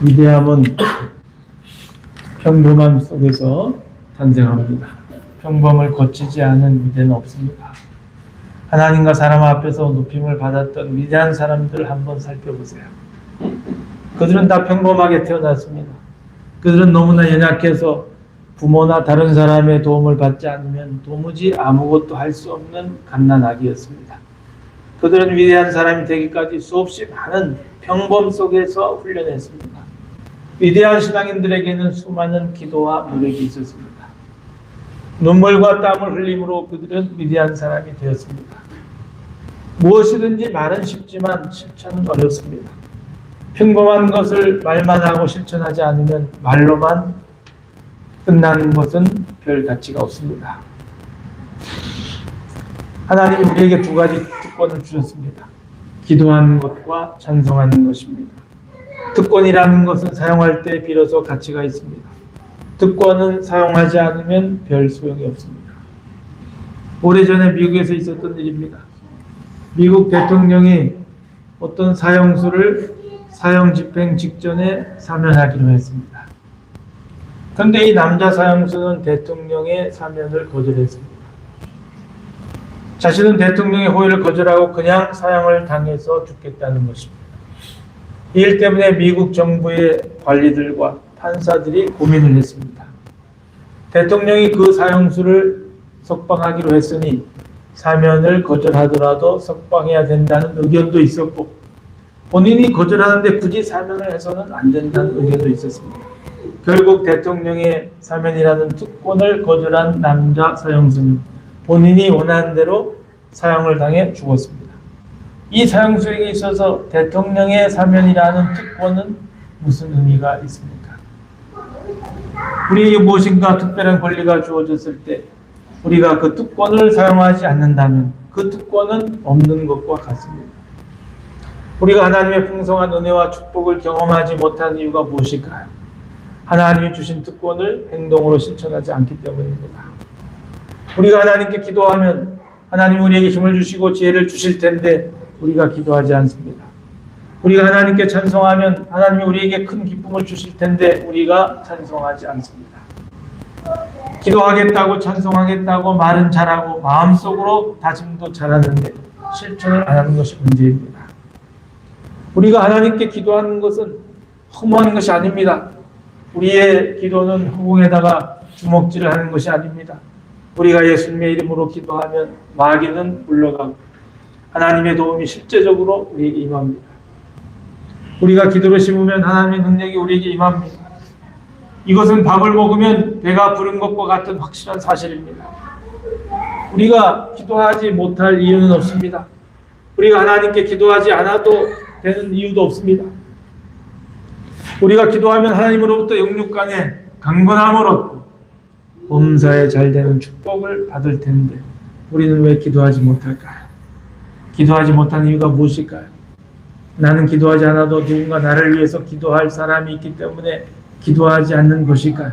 위대함은 평범함 속에서 탄생합니다. 평범을 거치지 않은 위대는 없습니다. 하나님과 사람 앞에서 높임을 받았던 위대한 사람들 한번 살펴보세요. 그들은 다 평범하게 태어났습니다. 그들은 너무나 연약해서 부모나 다른 사람의 도움을 받지 않으면 도무지 아무것도 할 수 없는 갓난아기였습니다. 그들은 위대한 사람이 되기까지 수없이 많은 평범 속에서 훈련했습니다. 위대한 신앙인들에게는 수많은 기도와 노력이 있었습니다. 눈물과 땀을 흘림으로 그들은 위대한 사람이 되었습니다. 무엇이든지 말은 쉽지만 실천은 어렵습니다. 평범한 것을 말만 하고 실천하지 않으면 말로만 끝나는 것은 별 가치가 없습니다. 하나님이 우리에게 두 가지 특권을 주셨습니다. 기도하는 것과 찬송하는 것입니다. 특권이라는 것은 사용할 때 비로소 가치가 있습니다. 특권은 사용하지 않으면 별 소용이 없습니다. 오래전에 미국에서 있었던 일입니다. 미국 대통령이 어떤 사형수를 사형 집행 직전에 사면하기로 했습니다. 그런데 이 남자 사형수는 대통령의 사면을 거절했습니다. 자신은 대통령의 호의를 거절하고 그냥 사형을 당해서 죽겠다는 것입니다. 이 일 때문에 미국 정부의 관리들과 판사들이 고민을 했습니다. 대통령이 그 사형수를 석방하기로 했으니 사면을 거절하더라도 석방해야 된다는 의견도 있었고 본인이 거절하는데 굳이 사면을 해서는 안 된다는 의견도 있었습니다. 결국 대통령의 사면이라는 특권을 거절한 남자 사형수는 본인이 원하는 대로 사형을 당해 죽었습니다. 이 사형수에게 있어서 대통령의 사면이라는 특권은 무슨 의미가 있습니까? 우리에게 무엇인가 특별한 권리가 주어졌을 때 우리가 그 특권을 사용하지 않는다면 그 특권은 없는 것과 같습니다. 우리가 하나님의 풍성한 은혜와 축복을 경험하지 못한 이유가 무엇일까요? 하나님이 주신 특권을 행동으로 실천하지 않기 때문입니다. 우리가 하나님께 기도하면 하나님 우리에게 힘을 주시고 지혜를 주실 텐데 우리가 기도하지 않습니다. 우리가 하나님께 찬송하면 하나님이 우리에게 큰 기쁨을 주실 텐데 우리가 찬송하지 않습니다. 기도하겠다고 찬송하겠다고 말은 잘하고 마음속으로 다짐도 잘하는데 실천을 안 하는 것이 문제입니다. 우리가 하나님께 기도하는 것은 허무한 것이 아닙니다. 우리의 기도는 허공에다가 주먹질을 하는 것이 아닙니다. 우리가 예수님의 이름으로 기도하면 마귀는 물러가고 하나님의 도움이 실제적으로 우리에게 임합니다. 우리가 기도를 심으면 하나님의 능력이 우리에게 임합니다. 이것은 밥을 먹으면 배가 부른 것과 같은 확실한 사실입니다. 우리가 기도하지 못할 이유는 없습니다. 우리가 하나님께 기도하지 않아도 되는 이유도 없습니다. 우리가 기도하면 하나님으로부터 영육간에 강건함을 얻고 범사에 잘 되는 축복을 받을 텐데 우리는 왜 기도하지 못할까요? 기도하지 못한 이유가 무엇일까요? 나는 기도하지 않아도 누군가 나를 위해서 기도할 사람이 있기 때문에 기도하지 않는 것일까요?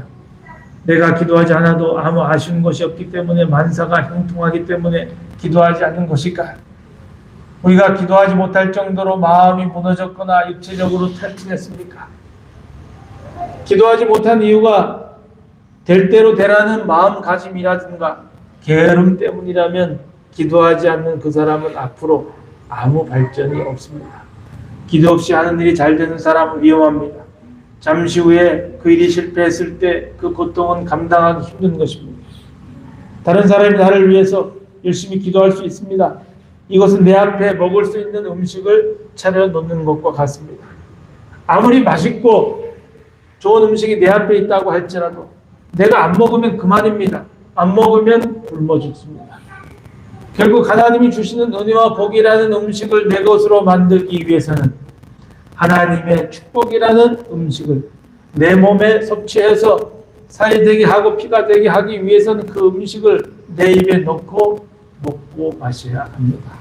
내가 기도하지 않아도 아무 아쉬운 것이 없기 때문에 만사가 형통하기 때문에 기도하지 않는 것일까요? 우리가 기도하지 못할 정도로 마음이 무너졌거나 육체적으로 탈진했습니까? 기도하지 못한 이유가 될 대로 되라는 마음가짐이라든가 게으름 때문이라면 기도하지 않는 그 사람은 앞으로 아무 발전이 없습니다. 기도 없이 하는 일이 잘 되는 사람은 위험합니다. 잠시 후에 그 일이 실패했을 때 그 고통은 감당하기 힘든 것입니다. 다른 사람이 나를 위해서 열심히 기도할 수 있습니다. 이것은 내 앞에 먹을 수 있는 음식을 차려 놓는 것과 같습니다. 아무리 맛있고 좋은 음식이 내 앞에 있다고 할지라도 내가 안 먹으면 그만입니다. 안 먹으면 굶어 죽습니다. 결국 하나님이 주시는 은혜와 복이라는 음식을 내 것으로 만들기 위해서는 하나님의 축복이라는 음식을 내 몸에 섭취해서 살이 되게 하고 피가 되게 하기 위해서는 그 음식을 내 입에 넣고 먹고 마셔야 합니다.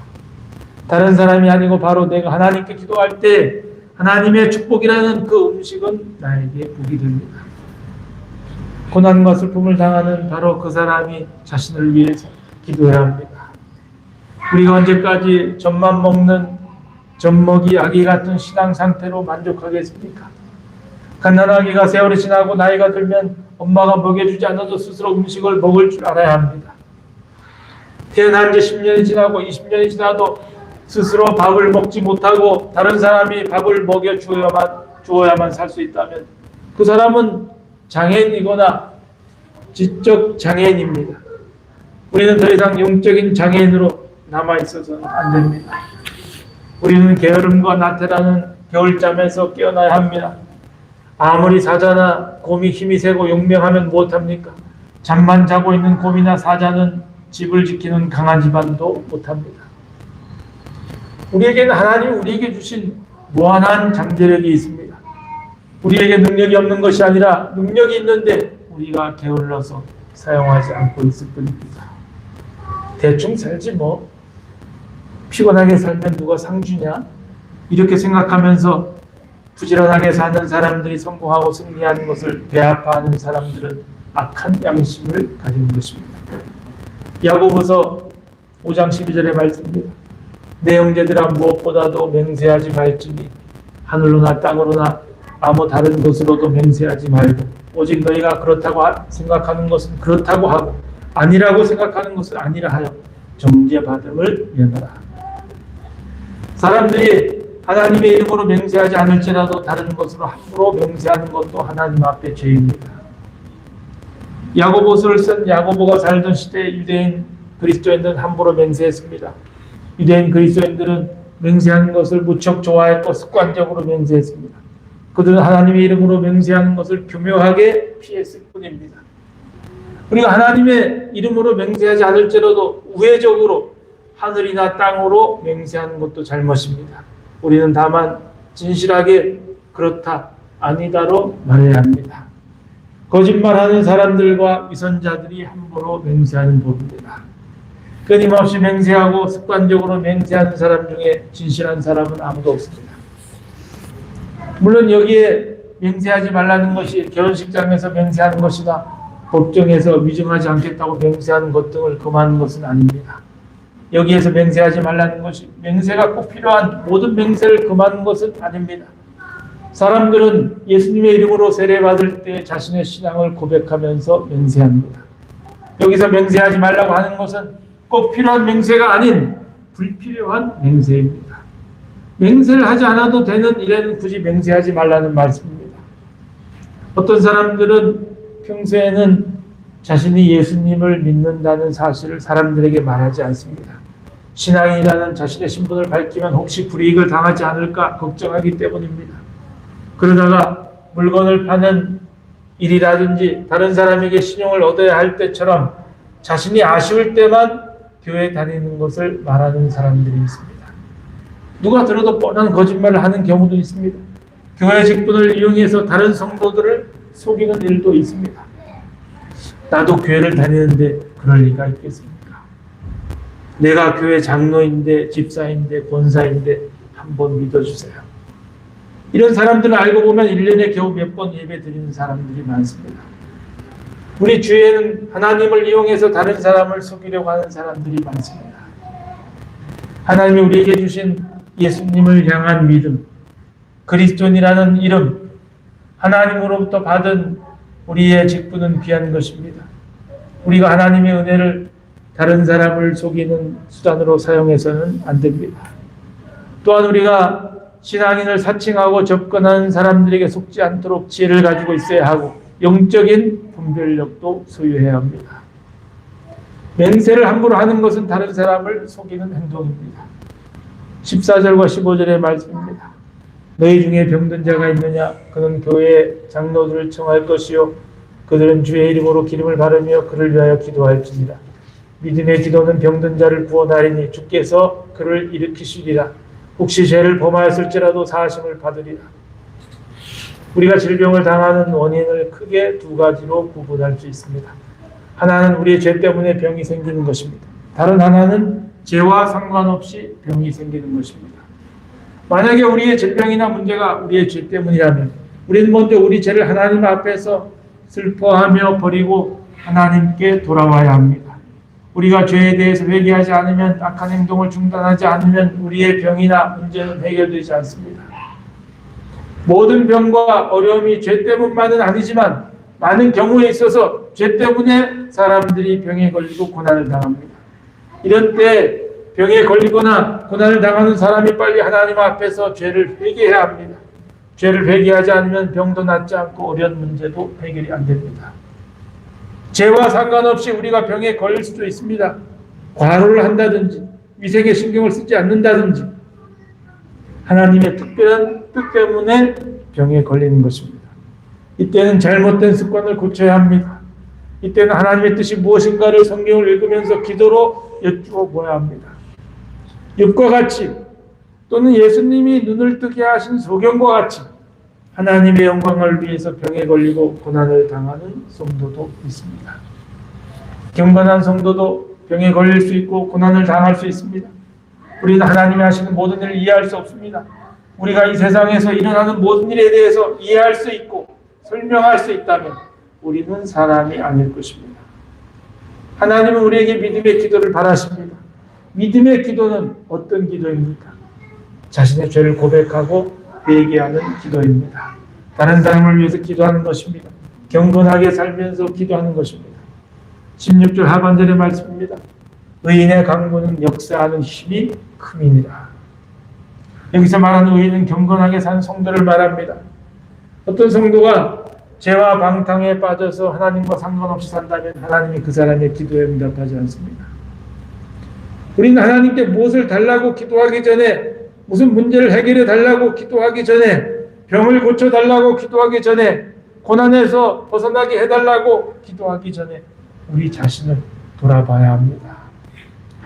다른 사람이 아니고 바로 내가 하나님께 기도할 때 하나님의 축복이라는 그 음식은 나에게 복이 됩니다. 고난과 슬픔을 당하는 바로 그 사람이 자신을 위해서 기도해야 합니다. 우리가 언제까지 젖만 먹는 젖먹이 아기 같은 신앙 상태로 만족하겠습니까? 갓난아기가 세월이 지나고 나이가 들면 엄마가 먹여주지 않아도 스스로 음식을 먹을 줄 알아야 합니다. 태어난 지 10년이 지나고 20년이 지나도 스스로 밥을 먹지 못하고 다른 사람이 밥을 먹여 주어야만 주어야만 살 수 있다면 그 사람은 장애인이거나 지적 장애인입니다. 우리는 더 이상 영적인 장애인으로 남아 있어서는 안 됩니다. 우리는 게으름과 나태라는 겨울잠에서 깨어나야 합니다. 아무리 사자나 곰이 힘이 세고 용맹하면 무엇합니까? 잠만 자고 있는 곰이나 사자는 집을 지키는 강아지만도 못합니다. 우리에게는 하나님 우리에게 주신 무한한 잠재력이 있습니다. 우리에게 능력이 없는 것이 아니라 능력이 있는데 우리가 게을러서 사용하지 않고 있을 뿐입니다. 대충 살지 뭐 피곤하게 살면 누가 상 주냐 이렇게 생각하면서 부지런하게 사는 사람들이 성공하고 승리하는 것을 배아파하는 사람들은 악한 양심을 가진 것입니다. 야고보서 5장 12절의 말씀입니다. 내 형제들아 무엇보다도 맹세하지 말지니 하늘로나 땅으로나 아무 다른 것으로도 맹세하지 말고 오직 너희가 그렇다고 하- 생각하는 것은 그렇다고 하고 아니라고 생각하는 것은 아니라 하여 정죄받음을 면하라. 사람들이 하나님의 이름으로 맹세하지 않을지라도 다른 것으로 함부로 맹세하는 것도 하나님 앞에 죄입니다. 야고보서를 쓴 야고보가 살던 시대 유대인 그리스도인들은 함부로 맹세했습니다. 유대인 그리스도인들은 맹세하는 것을 무척 좋아했고 습관적으로 맹세했습니다. 그들은 하나님의 이름으로 맹세하는 것을 교묘하게 피했을 뿐입니다. 우리가 하나님의 이름으로 맹세하지 않을지라도 우회적으로 하늘이나 땅으로 맹세하는 것도 잘못입니다. 우리는 다만 진실하게 그렇다, 아니다로 말해야 합니다. 거짓말하는 사람들과 위선자들이 함부로 맹세하는 법입니다. 끊임없이 맹세하고 습관적으로 맹세하는 사람 중에 진실한 사람은 아무도 없습니다. 물론 여기에 맹세하지 말라는 것이 결혼식장에서 맹세하는 것이나 법정에서 위증하지 않겠다고 맹세하는 것 등을 금하는 것은 아닙니다. 여기에서 맹세하지 말라는 것이 맹세가 꼭 필요한 모든 맹세를 금하는 것은 아닙니다. 사람들은 예수님의 이름으로 세례받을 때 자신의 신앙을 고백하면서 맹세합니다. 여기서 맹세하지 말라고 하는 것은 꼭 필요한 맹세가 아닌 불필요한 맹세입니다. 맹세를 하지 않아도 되는 일에는 굳이 맹세하지 말라는 말씀입니다. 어떤 사람들은 평소에는 자신이 예수님을 믿는다는 사실을 사람들에게 말하지 않습니다. 신앙인이라는 자신의 신분을 밝히면 혹시 불이익을 당하지 않을까 걱정하기 때문입니다. 그러다가 물건을 파는 일이라든지 다른 사람에게 신용을 얻어야 할 때처럼 자신이 아쉬울 때만 교회 다니는 것을 말하는 사람들이 있습니다. 누가 들어도 뻔한 거짓말을 하는 경우도 있습니다. 교회 직분을 이용해서 다른 성도들을 속이는 일도 있습니다. 나도 교회를 다니는데 그럴 리가 있겠습니까? 내가 교회 장로인데 집사인데 권사인데 한번 믿어주세요. 이런 사람들을 알고 보면 1년에 겨우 몇 번 예배 드리는 사람들이 많습니다. 우리 주위에는 하나님을 이용해서 다른 사람을 속이려고 하는 사람들이 많습니다. 하나님이 우리에게 주신 예수님을 향한 믿음, 그리스도인이라는 이름, 하나님으로부터 받은 우리의 직분은 귀한 것입니다. 우리가 하나님의 은혜를 다른 사람을 속이는 수단으로 사용해서는 안 됩니다. 또한 우리가 신앙인을 사칭하고 접근하는 사람들에게 속지 않도록 지혜를 가지고 있어야 하고 영적인 분별력도 소유해야 합니다. 맹세를 함부로 하는 것은 다른 사람을 속이는 행동입니다. 14절과 15절의 말씀입니다. 너희 중에 병든 자가 있느냐? 그는 교회 장로들을 청할 것이요. 그들은 주의 이름으로 기름을 바르며 그를 위하여 기도할지니라. 믿음의 기도는 병든 자를 구원하리니 주께서 그를 일으키시리라. 혹시 죄를 범하였을지라도 사하심을 받으리라. 우리가 질병을 당하는 원인을 크게 두 가지로 구분할 수 있습니다. 하나는 우리의 죄 때문에 병이 생기는 것입니다. 다른 하나는 죄와 상관없이 병이 생기는 것입니다. 만약에 우리의 질병이나 문제가 우리의 죄 때문이라면 우리는 먼저 우리 죄를 하나님 앞에서 슬퍼하며 버리고 하나님께 돌아와야 합니다. 우리가 죄에 대해서 회개하지 않으면 악한 행동을 중단하지 않으면 우리의 병이나 문제는 해결되지 않습니다. 모든 병과 어려움이 죄 때문만은 아니지만 많은 경우에 있어서 죄 때문에 사람들이 병에 걸리고 고난을 당합니다. 이런 때 병에 걸리거나 고난을 당하는 사람이 빨리 하나님 앞에서 죄를 회개해야 합니다. 죄를 회개하지 않으면 병도 낫지 않고 어려운 문제도 해결이 안 됩니다. 죄와 상관없이 우리가 병에 걸릴 수도 있습니다. 과로를 한다든지 위생에 신경을 쓰지 않는다든지 하나님의 특별한 뜻 때문에 병에 걸리는 것입니다. 이때는 잘못된 습관을 고쳐야 합니다. 이때는 하나님의 뜻이 무엇인가를 성경을 읽으면서 기도로 여쭈어 보아야 합니다. 욥과 같이 또는 예수님이 눈을 뜨게 하신 소경과 같이 하나님의 영광을 위해서 병에 걸리고 고난을 당하는 성도도 있습니다. 경건한 성도도 병에 걸릴 수 있고 고난을 당할 수 있습니다. 우리는 하나님이 하시는 모든 일을 이해할 수 없습니다. 우리가 이 세상에서 일어나는 모든 일에 대해서 이해할 수 있고 설명할 수 있다면 우리는 사람이 아닐 것입니다. 하나님은 우리에게 믿음의 기도를 바라십니다. 믿음의 기도는 어떤 기도입니까? 자신의 죄를 고백하고 회개하는 기도입니다. 다른 사람을 위해서 기도하는 것입니다. 경건하게 살면서 기도하는 것입니다. 16절 하반절의 말씀입니다. 의인의 강구는 역사하는 힘이 큼이니라. 여기서 말하는 의인은 경건하게 산 성도를 말합니다. 어떤 성도가 죄와 방탕에 빠져서 하나님과 상관없이 산다면 하나님이 그 사람의 기도에 응답하지 않습니다. 우리는 하나님께 무엇을 달라고 기도하기 전에 무슨 문제를 해결해 달라고 기도하기 전에 병을 고쳐 달라고 기도하기 전에 고난에서 벗어나게 해달라고 기도하기 전에 우리 자신을 돌아봐야 합니다.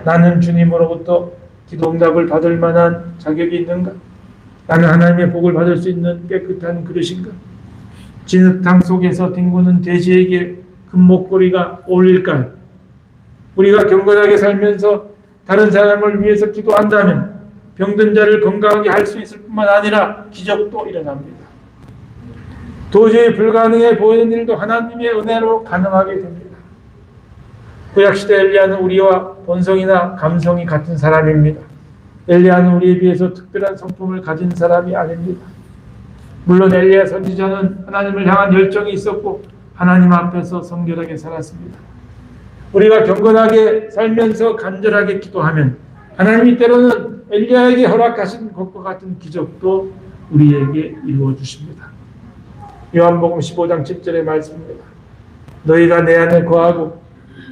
나는 주님으로부터 기도 응답을 받을 만한 자격이 있는가? 나는 하나님의 복을 받을 수 있는 깨끗한 그릇인가? 진흙탕 속에서 뒹구는 돼지에게 금목걸이가 어울릴까요? 우리가 경건하게 살면서 다른 사람을 위해서 기도한다면 병든 자를 건강하게 할 수 있을 뿐만 아니라 기적도 일어납니다. 도저히 불가능해 보이는 일도 하나님의 은혜로 가능하게 됩니다. 구약시대 엘리야는 우리와 본성이나 감성이 같은 사람입니다. 엘리야는 우리에 비해서 특별한 성품을 가진 사람이 아닙니다. 물론 엘리야 선지자는 하나님을 향한 열정이 있었고 하나님 앞에서 성결하게 살았습니다. 우리가 경건하게 살면서 간절하게 기도하면 하나님이 때로는 엘리야에게 허락하신 것과 같은 기적도 우리에게 이루어 주십니다. 요한복음 15장 7절의 말씀입니다. 너희가 내 안에 거하고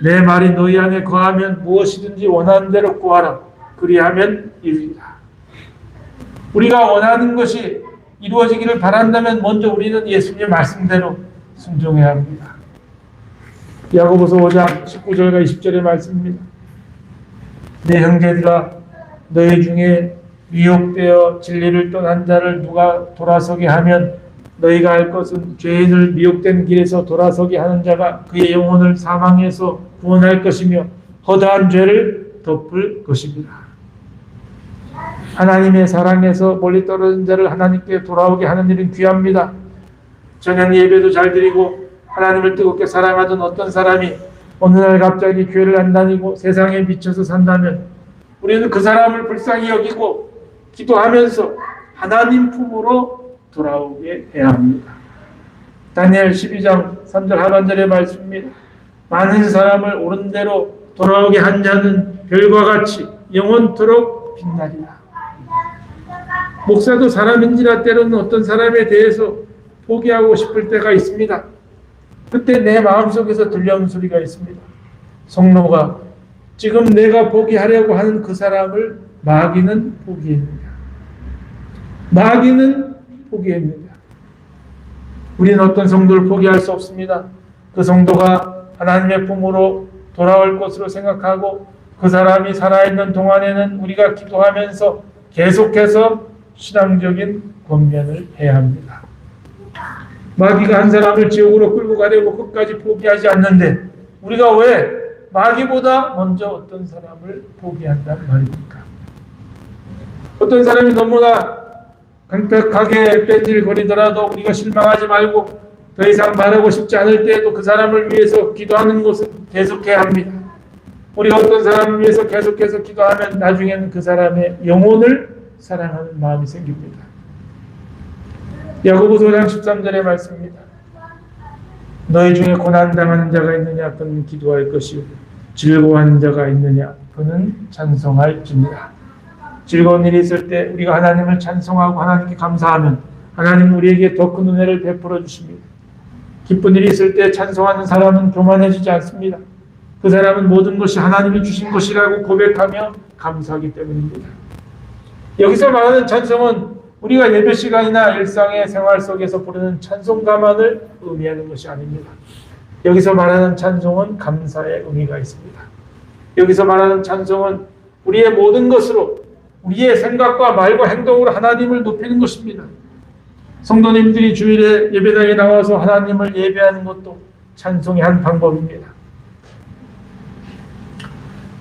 내 말이 너희 안에 거하면 무엇이든지 원하는 대로 구하라. 그리하면 이루리라. 우리가 원하는 것이 이루어지기를 바란다면 먼저 우리는 예수님의 말씀대로 순종해야 합니다. 야고보서 5장 19절과 20절의 말씀입니다. 내 형제들아 너희 중에 미혹되어 진리를 떠난 자를 누가 돌아서게 하면 너희가 알 것은 죄인을 미혹된 길에서 돌아서게 하는 자가 그의 영혼을 사망해서 구원할 것이며 허다한 죄를 덮을 것입니다. 하나님의 사랑에서 멀리 떨어진 자를 하나님께 돌아오게 하는 일은 귀합니다. 저녁 예배도 잘 드리고 하나님을 뜨겁게 사랑하던 어떤 사람이 어느 날 갑자기 교회를 안 다니고 세상에 미쳐서 산다면 우리는 그 사람을 불쌍히 여기고 기도하면서 하나님 품으로 돌아오게 해야 합니다. 다니엘 12장 3절 하반절의 말씀입니다. 많은 사람을 옳은 대로 돌아오게 한 자는 별과 같이 영원토록 빛나리라. 목사도 사람인지라 때로는 어떤 사람에 대해서 포기하고 싶을 때가 있습니다. 그때 내 마음속에서 들려오는 소리가 있습니다. 성로가 지금 내가 포기하려고 하는 그 사람을 마귀는 포기했느냐. 마귀는 포기했느냐. 우리는 어떤 성도를 포기할 수 없습니다. 그 성도가 하나님의 품으로 돌아올 것으로 생각하고 그 사람이 살아있는 동안에는 우리가 기도하면서 계속해서 신앙적인 권면을 해야 합니다. 마귀가 한 사람을 지옥으로 끌고 가려고 끝까지 포기하지 않는데 우리가 왜 마귀보다 먼저 어떤 사람을 포기한단 말입니까? 어떤 사람이 너무나 강력하게 뺀질거리더라도 우리가 실망하지 말고 더 이상 말하고 싶지 않을 때에도 그 사람을 위해서 기도하는 것은 계속해야 합니다. 우리가 어떤 사람을 위해서 계속해서 기도하면 나중에는 그 사람의 영혼을 사랑하는 마음이 생깁니다. 야고보서 5장 13절의 말씀입니다. 너희 중에 고난 당하는 자가 있느냐 그는 기도할 것이요 즐거워하는 자가 있느냐 그는 찬송할지니라. 즐거운 일이 있을 때 우리가 하나님을 찬송하고 하나님께 감사하면 하나님 우리에게 더 큰 은혜를 베풀어 주십니다. 기쁜 일이 있을 때 찬송하는 사람은 교만해지지 않습니다. 그 사람은 모든 것이 하나님이 주신 것이라고 고백하며 감사하기 때문입니다. 여기서 말하는 찬송은 우리가 예배 시간이나 일상의 생활 속에서 부르는 찬송 가만을 의미하는 것이 아닙니다. 여기서 말하는 찬송은 감사의 의미가 있습니다. 여기서 말하는 찬송은 우리의 모든 것으로 우리의 생각과 말과 행동으로 하나님을 높이는 것입니다. 성도님들이 주일에 예배당에 나와서 하나님을 예배하는 것도 찬송의 한 방법입니다.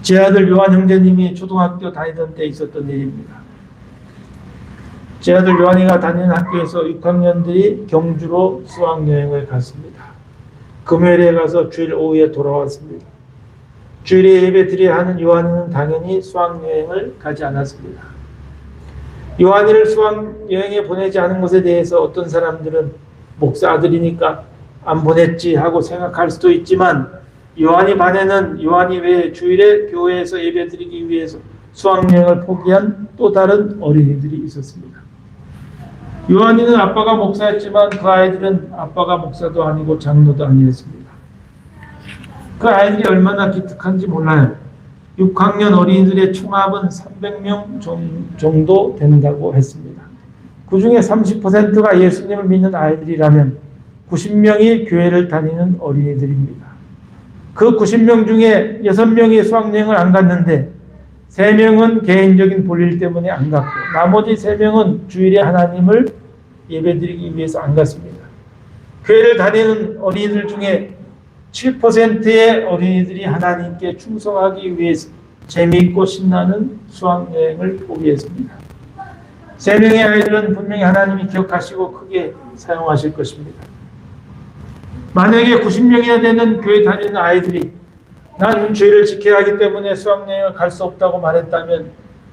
제 아들 요한 형제님이 초등학교 다니던 때 있었던 일입니다. 제 아들 요한이가 다니는 학교에서 6학년들이 경주로 수학여행을 갔습니다. 금요일에 가서 주일 오후에 돌아왔습니다. 주일에 예배 드려야 하는 요한이는 당연히 수학여행을 가지 않았습니다. 요한이를 수학여행에 보내지 않은 것에 대해서 어떤 사람들은 목사 아들이니까 안 보냈지 하고 생각할 수도 있지만 요한이 반에는 요한이 왜 주일에 교회에서 예배 드리기 위해서 수학여행을 포기한 또 다른 어린이들이 있었습니다. 요한이는 아빠가 목사였지만 그 아이들은 아빠가 목사도 아니고 장로도 아니었습니다. 그 아이들이 얼마나 기특한지 몰라요. 6학년 어린이들의 총합은 300명 정도 된다고 했습니다. 그 중에 30%가 예수님을 믿는 아이들이라면 90명이 교회를 다니는 어린이들입니다. 그 90명 중에 6명이 수학여행을 안 갔는데 3명은 개인적인 볼일 때문에 안 갔고 나머지 3명은 주일에 하나님을 예배드리기 위해서 안 갔습니다. 교회를 다니는 어린이들 중에 7%의 어린이들이 하나님께 충성하기 위해서 재미있고 신나는 수학여행을 포기했습니다. 세 명의 아이들은 분명히 하나님이 기억하시고 크게 사용하실 것입니다. 만약에 90명이나 되는 교회 다니는 아이들이 나는 죄를 지켜야 하기 때문에 수학여행을 갈 수 없다고 말했다면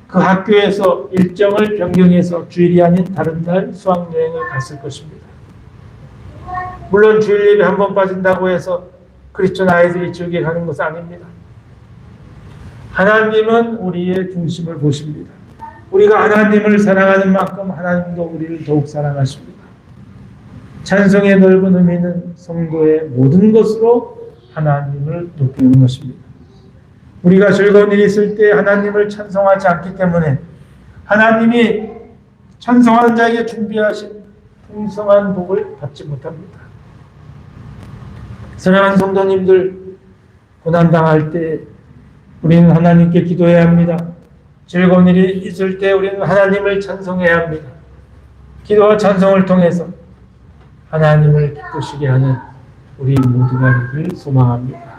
그 학교에서 일정을 변경해서 주일이 아닌 다른 날 수학여행을 갔을 것입니다. 물론 주일 예배 한번 빠진다고 해서 크리스천 아이들이 즐겨 가는 것은 아닙니다. 하나님은 우리의 중심을 보십니다. 우리가 하나님을 사랑하는 만큼 하나님도 우리를 더욱 사랑하십니다. 찬송의 넓은 의미는 성도의 모든 것으로 하나님을 높이는 것입니다. 우리가 즐거운 일이 있을 때 하나님을 찬송하지 않기 때문에 하나님이 찬송하는 자에게 준비하신 풍성한 복을 받지 못합니다. 사랑하는 성도님들 고난당할 때 우리는 하나님께 기도해야 합니다. 즐거운 일이 있을 때 우리는 하나님을 찬송해야 합니다. 기도와 찬송을 통해서 하나님을 기쁘시게 하는 우리 모두가 되길 소망합니다.